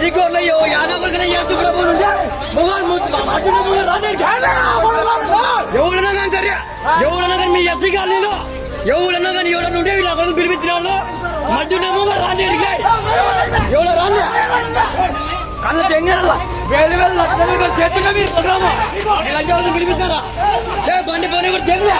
ఈ గోర్లో యాదవులకనే ఎత్తుకుల పోనుంటే మొగలు మధ్యలో మొగలు రాజానికి ఎవరన్నా కానీ సరే ఎవరన్నా కానీ మీ ఎస్సీ కాలనీలో ఎవరన్నా కానీ ఎవరన్నా ఉంటే వీళ్ళ కొడుకు పిలిపించినారు మధ్యలో మొగలు రాజానికి ఎవరో రాండి కళ్ళ తెంగల వేలు వేలు లక్షలు చేతుగా మీరు ప్రోగ్రామా ఇలా ఎవరిని పిలిపించారా ఏ బండి పోనీ కూడా తెంగలే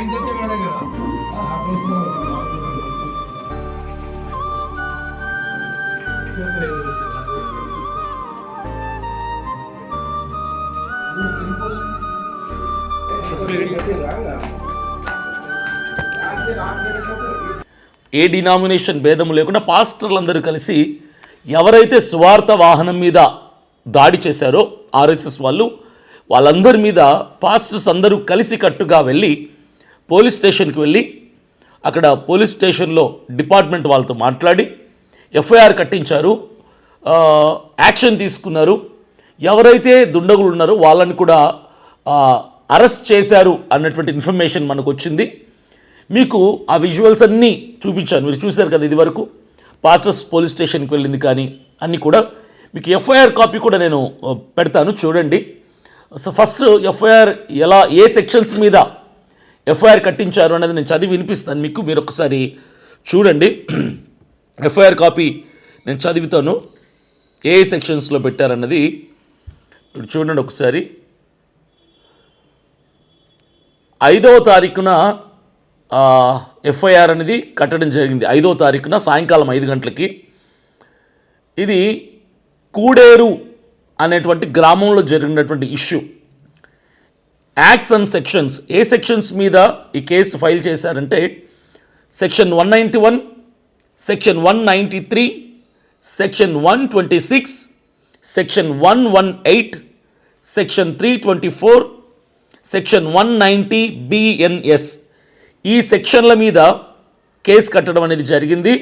ఆయన చెప్పే కదా ఏ డినామినేషన్ భేదము లేకుండా పాస్టర్లందరూ కలిసి ఎవరైతే స్వార్థ వాహనం మీద దాడి చేశారో ఆర్ఎస్ఎస్ వాళ్ళు వాళ్ళందరి మీద పాస్టర్స్ అందరూ కలిసి కట్టుగా వెళ్ళి పోలీస్ స్టేషన్కి వెళ్ళి అక్కడ పోలీస్ స్టేషన్లో డిపార్ట్మెంట్ వాళ్ళతో మాట్లాడి ఎఫ్ఐఆర్ కట్టించారు యాక్షన్ తీసుకున్నారు. ఎవరైతే దుండగులు ఉన్నారో వాళ్ళని కూడా అరెస్ట్ చేశారు అన్నటువంటి ఇన్ఫర్మేషన్ మనకు వచ్చింది మీకు ఆ విజువల్స్ అన్నీ చూపించాను. మీరు చూశారు కదా ఇది వరకు పాస్టర్స్ పోలీస్ స్టేషన్కి వెళ్ళింది కానీ అన్నీ కూడా. మీకు ఎఫ్ఐఆర్ కాపీ కూడా నేను పెడతాను. చూడండి. సో ఫస్ట్ ఎఫ్ఐఆర్ ఎలా ఏ సెక్షన్స్ మీద ఎఫ్ఐఆర్ కట్టించారు అనేది నేను చదివి వినిపిస్తాను. మీకు మీరు ఒకసారి చూడండి. ఎఫ్ఐఆర్ కాపీ నేను చదువుతాను. ఏ సెక్షన్స్లో పెట్టారన్నది ఇప్పుడు చూడండి ఒకసారి. ఐదవ తారీఖున ఎఫ్ఐఆర్ అనేది కట్టడం జరిగింది. ఐదవ తారీఖున సాయంకాలం ఐదు గంటలకి. ఇది కూడేరు అనేటువంటి గ్రామంలో జరిగినటువంటి ఇష్యూ. యాక్ట్స్ అండ్ సెక్షన్స్ ఏ సెక్షన్స్ మీద ఈ కేసు ఫైల్ చేశారంటే section one ninety one section one ninety three section one twenty six section one one eight section three twenty four section one ninety BNS ఈ సెక్షన్ల మీద case కట్టడం అనేది జరిగింది.